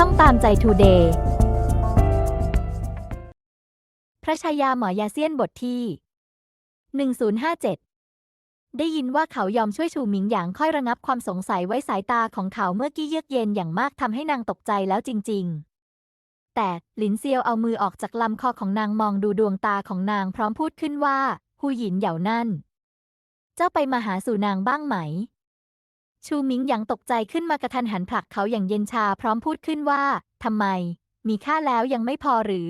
ช่องตามใจทูเดย์พระชายาหมอยาเซียนบทที่ 1057 ได้ยินว่าเขายอมช่วยชูหมิงหยางค่อยระงับความสงสัยไว้สายตาของเขาเมื่อกี้เยือกเย็นอย่างมากทำให้นางตกใจแล้วจริง ๆ แต่หลินเซียวเอามือออกจากลำคอของนางมองดูดวงตาของนางพร้อมพูดขึ้นว่า หูหยินเหย่านั่น เจ้าไปมาหาสู่นางบ้างไหม ชูหมิงหยางตกใจขึ้นมากระทันหันผลักเขาอย่างเย็นชาพร้อมพูดขึ้นว่าทำไม มีค่าแล้วยังไม่พอหรือ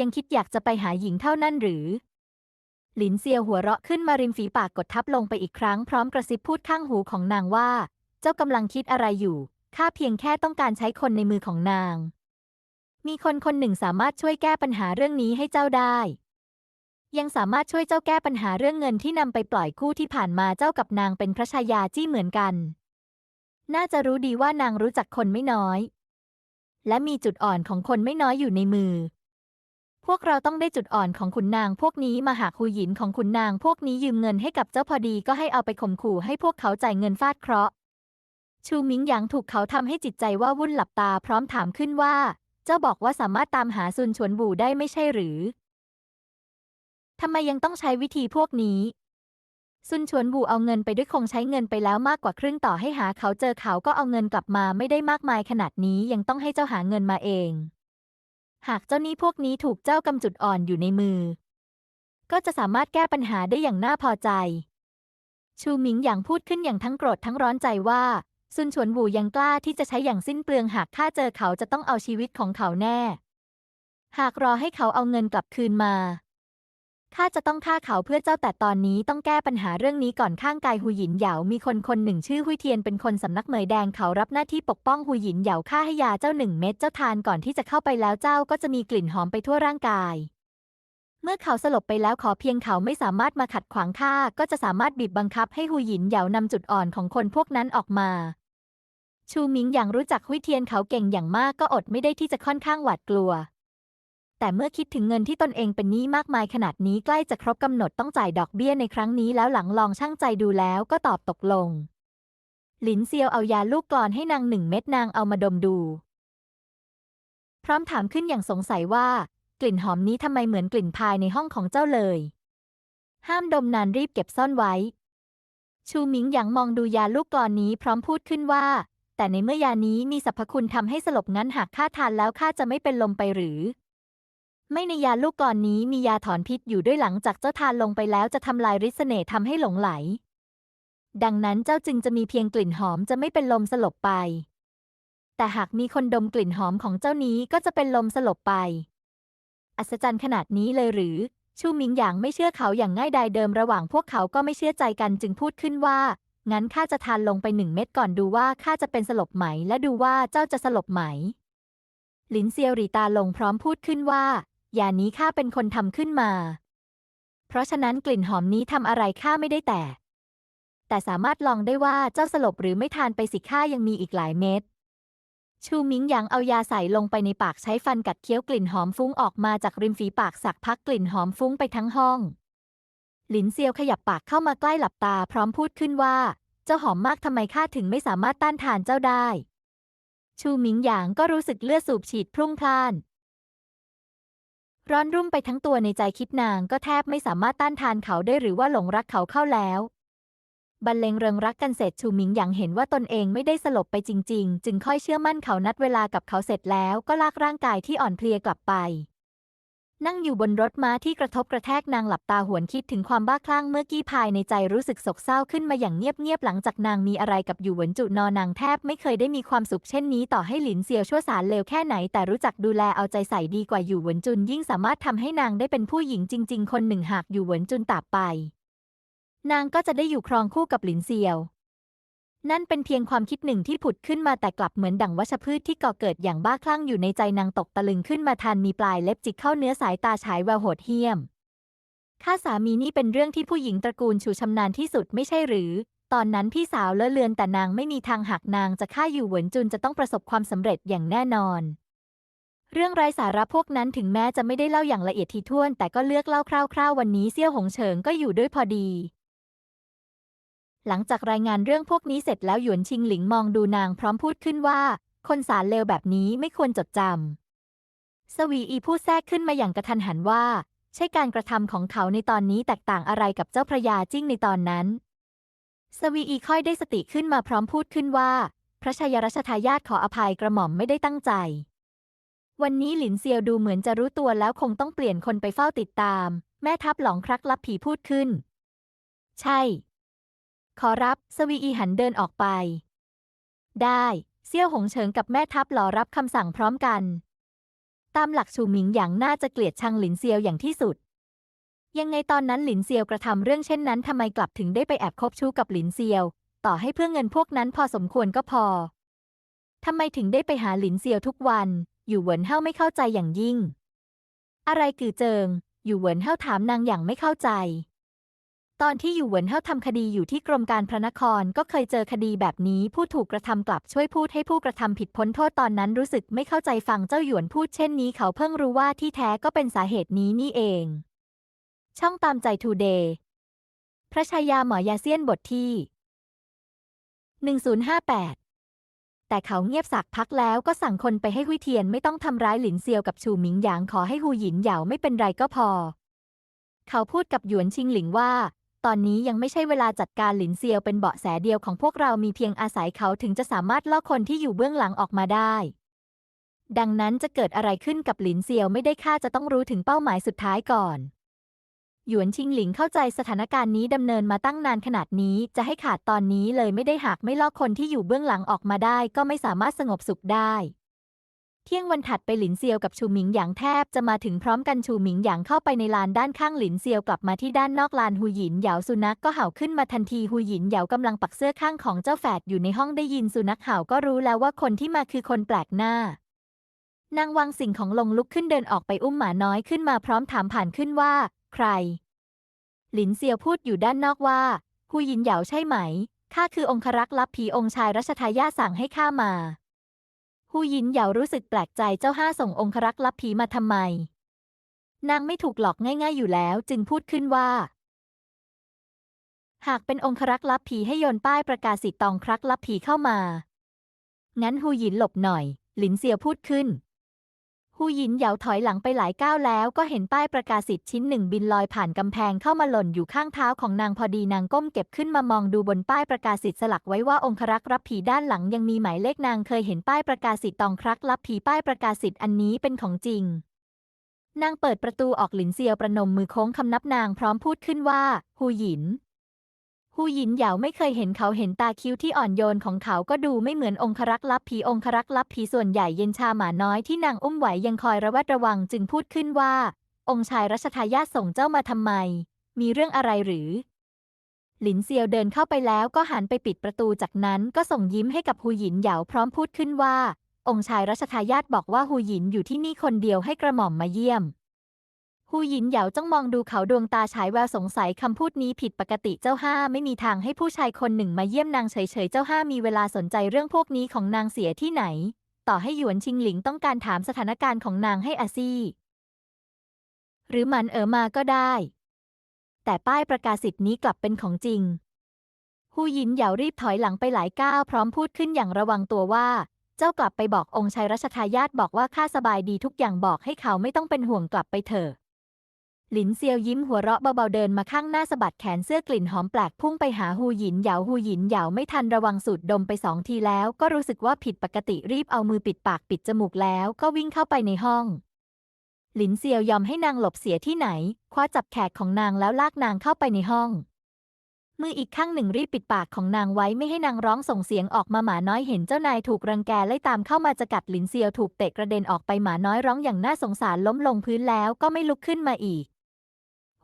ยังคิดอยากจะไปหาหญิงเท่านั้นหรือ หลินเซียวหัวเราะขึ้นมาริมฝีปากกดทับลงไปอีกครั้งพร้อมกระซิบพูดข้างหูของนางว่า เจ้ากำลังคิดอะไรอยู่ข้าเพียงแค่ต้องการใช้คนในมือของนาง มีคนคนหนึ่งสามารถช่วยแก้ปัญหาเรื่องนี้ให้เจ้าได้ ยังสามารถช่วยเจ้าแก้ปัญหาเรื่องเงินที่นำไปปล่อยกู้ที่ผ่านมาเจ้ากับนางเป็นพระชายาจี้เหมือนกัน น่าจะรู้ดีว่านางรู้จักคนไม่น้อย และมีจุดอ่อนของคนไม่น้อยอยู่ในมือ พวกเราต้องได้จุดอ่อนของขุนนางพวกนี้มาหากหูหยินของขุนนางพวกนี้ยืมเงินให้กับเจ้าพอดีก็ให้เอาไปข่มขู่ให้พวกเขาจ่ายเงินฟาดเคราะห์ ชูมิงหยางถูกเขาทำให้จิตใจว่าวุ่นหลับตาพร้อมถามขึ้นว่า เจ้าบอกว่าสามารถตามหาซุนชวนบูได้ไม่ใช่หรือทำไมยังต้องใช้วิธีพวกนี้ ซุนชวนบูเอาเงินไปด้วยคงใช้เงินไปแล้วมากกว่าครึ่งต่อให้หาเขาเจอเขาก็เอาเงินกลับมาไม่ได้มากมายขนาดนี้ยังต้องให้เจ้าหาเงินมาเอง หากเจ้านี้พวกนี้ถูกเจ้ากำจุดอ่อนอยู่ในมือ ก็จะสามารถแก้ปัญหาได้อย่างน่าพอใจ ชูหมิงอย่างพูดขึ้นอย่างทั้งโกรธทั้งร้อนใจว่าซุนชวนบูยังกล้าที่จะใช้อย่างสิ้นเปลืองหากข้าเจอเขาจะต้องเอาชีวิตของเขาแน่ หากรอให้เขาเอาเงินกลับคืนมา ข้าจะต้องฆ่าเขาเพื่อเจ้าแต่ตอนนี้ต้องแก้ปัญหาเรื่องนี้ก่อนข้างกายหูหยินเหยามีคนคนหนึ่งชื่อหุยเทียนเป็นคนสำนักเหมยแดงเขารับหน้าที่ปกป้องหูหยินเหยาฆ่าให้ยาเจ้าหนึ่งเม็ดเจ้าทานก่อนที่จะเข้าไปแล้วเจ้าก็จะมีกลิ่นหอมไปทั่วร่างกาย เมื่อเขาสลบไปแล้วขอเพียงเขาไม่สามารถมาขัดขวางข้าก็จะสามารถบีบบังคับให้หูหยินเหยานำจุดอ่อนของคนพวกนั้นออกมา ชูหมิงอย่างรู้จักหุยเทียนเขาเก่งอย่างมากก็อดไม่ได้ที่จะค่อนข้างหวาดกลัว แต่เมื่อคิดถึงเงินที่ตนเองเป็นหนี้มากมายขนาดนี้ใกล้จะครบกำหนดต้องจ่ายดอกเบี้ยในครั้งนี้แล้วหลังลองช่างใจดูแล้วก็ตอบตกลง หลินเซียวเอายาลูกกลอนให้นางหนึ่งเม็ดนางเอามาดมดู พร้อมถามขึ้นอย่างสงสัยว่า กลิ่นหอมนี้ทำไมเหมือนกลิ่นพายในห้องของเจ้าเลย ห้ามดมนานรีบเก็บซ่อนไว้ ชูหมิงหยางมองดูยาลูกกลอนนี้พร้อมพูดขึ้นว่า แต่ในเมื่อยานี้มีสรรพคุณทำให้สลบงั้นหากข้าทานแล้วข้าจะไม่เป็นลมไปหรือ ไม่ในยาลูกกลอนนี้มียาถอนพิษอยู่ด้วยหลังจากเจ้าทานลงไปแล้วจะทำลายฤทธิ์เสน่ห์ทำให้หลงไหล ดังนั้นเจ้าจึงจะมีเพียงกลิ่นหอมจะไม่เป็นลมสลบไป แต่หากมีคนดมกลิ่นหอมของเจ้านี้ก็จะเป็นลมสลบไป อัศจรรย์ขนาดนี้เลยหรือ ชูหมิงหยางไม่เชื่อเขาอย่างง่ายดายเดิมระหว่างพวกเขาก็ไม่เชื่อใจกันจึงพูดขึ้นว่า งั้นข้าจะทานลงไปหนึ่งเม็ดก่อนดูว่าข้าจะเป็นสลบไหม และดูว่าเจ้าจะสลบไหม หลินเซียวรีตาลงพร้อมพูดขึ้นว่า ยานี้ข้าเป็นคนทำขึ้นมา เพราะฉะนั้นกลิ่นหอมนี้ทำอะไรข้าไม่ได้แต่ แต่สามารถลองได้ว่าเจ้าสลบหรือไม่ทานไปสิข้ายังมีอีกหลายเม็ด ชูหมิงหยางเอายาใส่ลงไปในปากใช้ฟันกัดเคี้ยวกลิ่นหอมฟุ้งออกมาจากริมฝีปากสักพักกลิ่นหอมฟุ้งไปทั้งห้อง หลินเซียวขยับปากเข้ามาใกล้หลับตาพร้อมพูดขึ้นว่า เจ้าหอมมากทำไมข้าถึงไม่สามารถต้านทานเจ้าได้ ชูหมิงหยางก็รู้สึกเลือดสูบฉีดพรุ่งพล่าน ร้อนรุ่มไปทั้งตัวในใจคิดนางก็แทบไม่สามารถต้านทานเขาได้หรือว่าหลงรักเขาเข้าแล้ว บรรเลงเริงรักกันเสร็จชูหมิงอยางเห็นว่าตนเองไม่ได้สลบไปจริง ๆ จึงค่อยเชื่อมั่นเขานัดเวลากับเขาเสร็จแล้วก็ลากร่างกายที่อ่อนเพลียกลับไป นั่งอยู่บนรถม้าที่กระทบกระแทกนางหลับตาหวนคิดถึงความบ้าคลั่งเมื่อกี้ภายในใจรู้สึกโศกเศร้าขึ้นมาอย่างเงียบๆหลังจากนางมีอะไรกับอยู่หวนจุนอนางแทบไม่เคยได้มีความสุขเช่นนี้ต่อให้หลินเซียวชั่วสารเลวแค่ไหนแต่รู้จักดูแลเอาใจใส่ดีกว่าอยู่หวนจุนยิ่งสามารถทำให้นางได้เป็นผู้หญิงจริง ๆ คนหนึ่งหากอยู่หวนจุนตาบไป นางก็จะได้อยู่ครองคู่กับหลินเซียว นั่นเป็นเพียงความคิดหนึ่งที่ผุดขึ้นมาแต่กลับเหมือนดั่งวัชพืชที่ก่อเกิดอย่างบ้าคลั่งอยู่ในใจนางตกตะลึงขึ้นมาทันมีปลายเล็บจิกเข้าเนื้อสายตาฉายแววโหดเหี้ยมข้าสามีนี่เป็นเรื่องที่ผู้หญิงตระกูลชูชำนาญที่สุดไม่ใช่หรือ ตอนนั้นพี่สาวเลอะเลือนแต่นางไม่มีทางหักนางจะฆ่าอยู่เหวินจุนจะต้องประสบความสำเร็จอย่างแน่นอน เรื่องไร้สาระพวกนั้นถึงแม้จะไม่ได้เล่าอย่างละเอียดถี่วน แต่ก็เลือกเล่าคร่าวๆ วันนี้เซี่ยวหงเฉิงก็อยู่ด้วยพอดี หลังจากรายงานเรื่องพวกนี้เสร็จแล้วหยวนชิงหลิงมองดูนางพร้อมพูดขึ้นว่า คนสารเลวแบบนี้ไม่ควรจดจำสวีอีพูดแทรกขึ้นมาอย่างกระทันหันว่า ใช่การกระทำของเขาในตอนนี้แตกต่างอะไรกับเจ้าพระยาจิ้งในตอนนั้น สวีอีค่อยได้สติขึ้นมาพร้อมพูดขึ้นว่า พระชายรัชทายาทขออภัยกระหม่อมไม่ได้ตั้งใจ วันนี้หลินเซียวดูเหมือนจะรู้ตัวแล้วคงต้องเปลี่ยนคนไปเฝ้าติดตาม แม่ทัพหลองครักลับผีพูดขึ้น ใช่ ขอรับ สวีอีหันเดินออกไป ได้เซี่ยวหงเฉิงกับแม่ทัพหลอรับคำสั่งพร้อมกัน ตามหลักชูหมิงอย่างน่าจะเกลียดชังหลินเซียวอย่างที่สุด ยังไงตอนนั้นหลินเซียวกระทำเรื่องเช่นนั้นทำไมกลับถึงได้ไปแอบคบชู้กับหลินเซียว ต่อให้เพื่อเงินพวกนั้นพอสมควรก็พอทำไมถึงได้ไปหาหลินเซียวทุกวัน อยู่เหวินเฮาไม่เข้าใจอย่างยิ่ง อะไรกือเจิง อยู่เหวินเฮาถามนางอย่างไม่เข้าใจ ตอนที่อยู่เหวินเฮาทำคดีอยู่ที่กรมการพระนครก็เคยเจอคดีแบบนี้ ผู้ถูกกระทำกลับช่วยพูดให้ผู้กระทำผิดพ้นโทษตอนนั้นรู้สึกไม่เข้าใจฟังเจ้าหยวนพูดเช่นนี้เขาเพิ่งรู้ว่าที่แท้ก็เป็นสาเหตุนี้นี่เอง ช่องตามใจทูเดย์พระชายาหมอยาเซียนบทที่ 1058 แต่เขาเงียบสักพักแล้วก็สั่งคนไปให้หุยเทียนไม่ต้องทำร้ายหลินเซียวกับชูหมิงหยางขอให้หูหยินเหยาไม่เป็นไรก็พอ เขาพูดกับหยวนชิงหลิงว่า ตอนนี้ยังไม่ใช่เวลาจัดการหลินเซียวเป็นเบาะแสเดียวของพวกเรามีเพียงอาศัยเขาถึงจะสามารถล่อคนที่อยู่เบื้องหลังออกมาได้ ดังนั้นจะเกิดอะไรขึ้นกับหลินเซียวไม่ได้ค่าจะต้องรู้ถึงเป้าหมายสุดท้ายก่อน หยวนชิงหลิงเข้าใจสถานการณ์นี้ดำเนินมาตั้งนานขนาดนี้จะให้ขาดตอนนี้เลยไม่ได้หากไม่ลอกคนที่อยู่เบื้องหลังออกมาได้ ก็ไม่สามารถสงบสุขได้ เที่ยงวันถัดไปหลินเซียวกับชูหมิงหยางแทบจะมาถึงพร้อมกันชูหมิงหยางเข้าไปในลานด้านข้างหลินเซียวกลับมาที่ด้านนอกลานหูหยินเหยาสุนัขก็เห่าขึ้นมาทันทีหูหยินเหยากำลังปักเสื้อข้างของเจ้าแฝดอยู่ในห้องได้ยินสุนัขเห่าก็รู้แล้วว่าคนที่มาคือคนแปลกหน้านางวางสิ่งของลงลุกขึ้นเดินออกไปอุ้มหมาน้อยขึ้นมาพร้อมถามผ่านขึ้นว่า ใคร หลินเซียวพูดอยู่ด้านนอกว่าฮูหยินเหยาใช่ไหมข้าคือองครักษ์ลับผีองค์ชายรัชทายาทสั่งให้ข้ามา ฮูยินเหยารู้สึกแปลกใจเจ้าห้าส่งองครักษ์ลับผีมาทำไม นางไม่ถูกหลอกง่าย ๆ อยู่แล้ว จึงพูดขึ้นว่า หากเป็นองครักษ์ลับผีให้โยนป้ายประกาศสิทธิ์ตองครักษ์ลับผีเข้ามา งั้นฮูยินหลบหน่อย หลินเซียวพูดขึ้น ฮูหยินเหยาถอยหลังไปหลายก้าวแล้วก็เห็นป้ายประกาศสิทธิ์ชิ้นหนึ่งบินลอยผ่านกำแพงเข้ามาหล่นอยู่ข้างเท้าของนางพอดีนางก้มเก็บขึ้นมามองดูบนป้ายประกาศสิทธิ์สลักไว้ว่าองครักษ์รับผีด้านหลังยังมีหมายเลขนางเคยเห็นป้ายประกาศสิทธิ์ตองครักษ์รับผีป้ายประกาศสิทธิ์อันนี้เป็นของจริง นางเปิดประตูออกหลินเซียวประนมมือโค้งคำนับนางพร้อมพูดขึ้นว่าฮูหยิน ฮูหยินเหยาไม่เคยเห็นเขาเห็นตาคิ้วที่อ่อนโยนของเขาก็ดูไม่เหมือนองครักษ์ลับผีองครักษ์ลับผีส่วนใหญ่เย็นชาหมาน้อยที่นางอุ้มไหวยังคอยระแวดระวังจึงพูดขึ้นว่า องค์ชายรัชทายาทส่งเจ้ามาทำไม มีเรื่องอะไรหรือ หลินเซียวเดินเข้าไปแล้วก็หันไปปิดประตูจากนั้นก็ส่งยิ้มให้กับฮูหยินเหยาพร้อมพูดขึ้นว่า องค์ชายรัชทายาทบอกว่าฮูหยินอยู่ที่นี่คนเดียวให้กระหม่อมมาเยี่ยม ฮูหยินเหยาจ้องมองดูเขาดวงตาฉายแววสงสัยคำพูดนี้ผิดปกติเจ้าห้าไม่มีทางให้ผู้ชายคนหนึ่งมาเยี่ยมนางเฉยๆ เจ้าห้ามีเวลาสนใจเรื่องพวกนี้ของนางเสียที่ไหน ต่อให้หยวนชิงหลิงต้องการถามสถานการณ์ของนางให้อาซี่หรือมันเอ๋อมาก็ได้ แต่ป้ายประกาศสิทธิ์นี้กลับเป็นของจริงฮูหยินเหยารีบถอยหลังไปหลายก้าวพร้อมพูดขึ้นอย่างระวังตัวว่าเจ้ากลับไปบอกองค์ชายรัชทายาทบอกว่าข้าสบายดีทุกอย่างบอกให้เขาไม่ต้องเป็นห่วงกลับไปเถอะ หลินเซียวยิ้มหัวเราะเบาๆเดินมาข้างหน้าสะบัดแขนเสื้อกลิ่นหอมแปลกพุ่งไปหาฮูหยินเหยาฮูหยินเหยาไม่ทันระวังสูดดมไปสองทีแล้ว ก็รู้สึกว่าผิดปกติรีบเอามือปิดปากปิดจมูกแล้ว ก็วิ่งเข้าไปในห้อง หลินเซียวยอมให้นางหลบเสียที่ไหน คว้าจับแขกของนางแล้วลากนางเข้าไปในห้อง มืออีกข้างหนึ่งรีบปิดปากของนางไว้ไม่ให้นางร้องส่งเสียงออกมาหมาน้อยเห็นเจ้านายถูกรังแกไล่ตามเข้ามาจะกัดหลินเซียวถูกเตะกระเด็นออกไปหมาน้อยร้องอย่างน่าสงสารล้มลงพื้นแล้วก็ไม่ลุกขึ้นมาอีก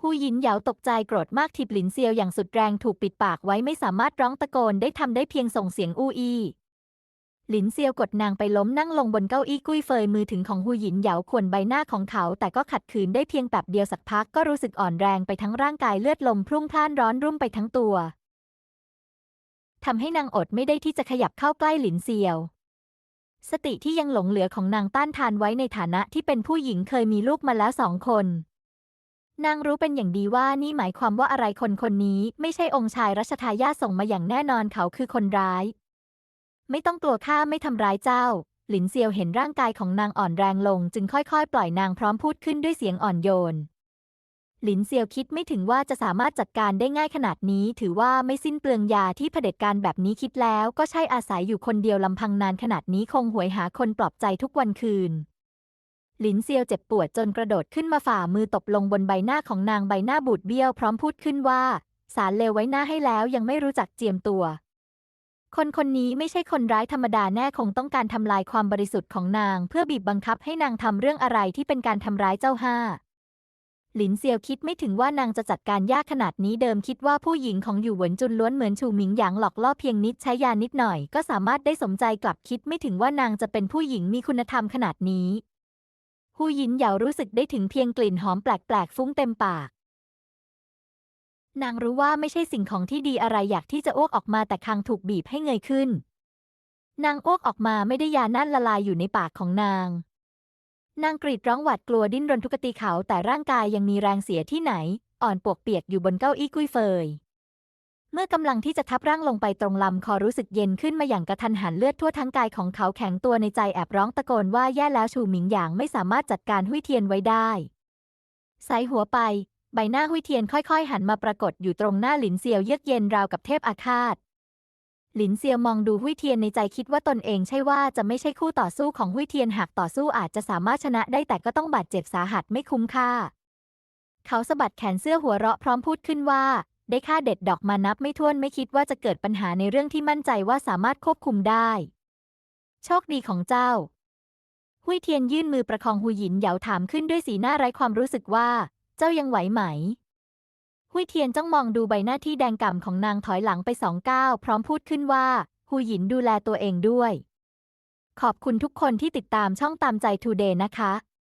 ฮูยินเหยาตกใจโกรธมากทิบหลินเซียวอย่างสุดแรงถูกปิดปากไว้ไม่สามารถร้องตะโกนได้ทำได้เพียงส่งเสียงอู้อี้หลินเซียวกดนางไปล้มนั่งลงบนเก้าอี้กุ้ยเฟยมือถึงของฮูหยินเหยาข่วนใบหน้าของเขา แต่ก็ขัดขืนได้เพียงแป๊บเดียวสักพักก็รู้สึกอ่อนแรงไปทั้งร่างกายเลือดลมพรุ่งพล่านร้อนรุ่มไปทั้งตัวทำให้นางอดไม่ได้ที่จะขยับเข้าใกล้หลินเซียว สติที่ยังหลงเหลือของนางต้านทานไว้ในฐานะที่เป็นผู้หญิงเคยมีลูกมาแล้วสองคน นางรู้เป็นอย่างดีว่านี่หมายความว่าอะไรคนคนนี้ไม่ใช่องค์ชายรัชทายาทส่งมาอย่างแน่นอนเขาคือคนร้าย ไม่ต้องกลัวข้าไม่ทำร้ายเจ้า หลินเซียวเห็นร่างกายของนางอ่อนแรงลง จึงค่อยๆ ปล่อยนางพร้อมพูดขึ้นด้วยเสียงอ่อนโยน หลินเซียวคิดไม่ถึงว่าจะสามารถจัดการได้ง่ายขนาดนี้ ถือว่าไม่สิ้นเปลืองยาที่เผด็จการแบบนี้คิดแล้ว ก็ใช่อาศัยอยู่คนเดียวลำพังนานขนาดนี้คงหวยหาคนปลอบใจทุกวันคืน หลินเซียวเจ็บปวดจนกระโดดขึ้นมาฝ่ามือตบลงบนใบหน้าของนางใบหน้าบูดเบี้ยวพร้อมพูดขึ้นว่า สารเลวไว้หน้าให้แล้วยังไม่รู้จักเจียมตัว คนคนนี้ไม่ใช่คนร้ายธรรมดาแน่คงต้องการทำลายความบริสุทธิ์ของนาง เพื่อบีบบังคับให้นางทำเรื่องอะไรที่เป็นการทำร้ายเจ้าห้าหลินเซียวคิดไม่ถึงว่านางจะจัดการยากขนาดนี้เดิมคิดว่าผู้หญิงของอยู่หวนจุนล้วนเหมือนชูหมิงหยางหลอกล่อเพียงนิดใช้ยานิดหน่อย ก็สามารถได้สมใจกลับคิดไม่ถึงว่านางจะเป็นผู้หญิงมีคุณธรรมขนาดนี้ หูหยินเหยารู้สึกได้ถึงเพียงกลิ่นหอมแปลกๆฟุ้งเต็มปาก นางรู้ว่าไม่ใช่สิ่งของที่ดีอะไรอยากที่จะอ้วกออกมาแต่คางถูกบีบให้เงยขึ้น นางอ้วกออกมาไม่ได้ยานั่นละลายอยู่ในปากของนาง นางกรีดร้องหวาดกลัวดิ้นรนทุกตีเขาแต่ร่างกายยังมีแรงเสียที่ไหน อ่อนปวกเปียกอยู่บนเก้าอี้กุ้ยเฟย เมื่อกำลังที่จะทับร่างลงไปตรงลำคอรู้สึกเย็นขึ้นมาอย่างกระทันหันเลือดทั่วทั้งกายของเขาแข็งตัวในใจแอบร้องตะโกนว่าแย่แล้วชูหมิงหยางไม่สามารถจัดการหุยเทียนไว้ได้สายหัวไป ใบหน้าหุยเทียนค่อยๆ หันมาปรากฏอยู่ตรงหน้าหลินเซียวเยือกเย็นราวกับเทพอาฆาตหลินเซียวมองดูหุยเทียนในใจคิดว่าตนเองใช่ว่าจะไม่ใช่คู่ต่อสู้ของหุยเทียนหากต่อสู้อาจจะสามารถชนะได้แต่ก็ต้องบาดเจ็บสาหัสไม่คุ้มค่า เขาสะบัดแขนเสื้อหัวเราะพร้อมพูดขึ้นว่า ได้ค่าเด็ดดอกมานับไม่ถ้วนไม่คิดว่าจะเกิดปัญหาในเรื่องที่มั่นใจว่าสามารถควบคุมได้ โชคดีของเจ้า หุยเทียนยื่นมือประคองหูหยินเหยาถามขึ้นด้วยสีหน้าไร้ความรู้สึกว่า เจ้ายังไหวไหม หุยเทียนจ้องมองดูใบหน้าที่แดงก่ำของนางถอยหลังไปสองก้าวพร้อมพูดขึ้นว่าหูหยินดูแลตัวเองด้วย ขอบคุณทุกคนที่ติดตามช่องตามใจทูเดย์นะคะ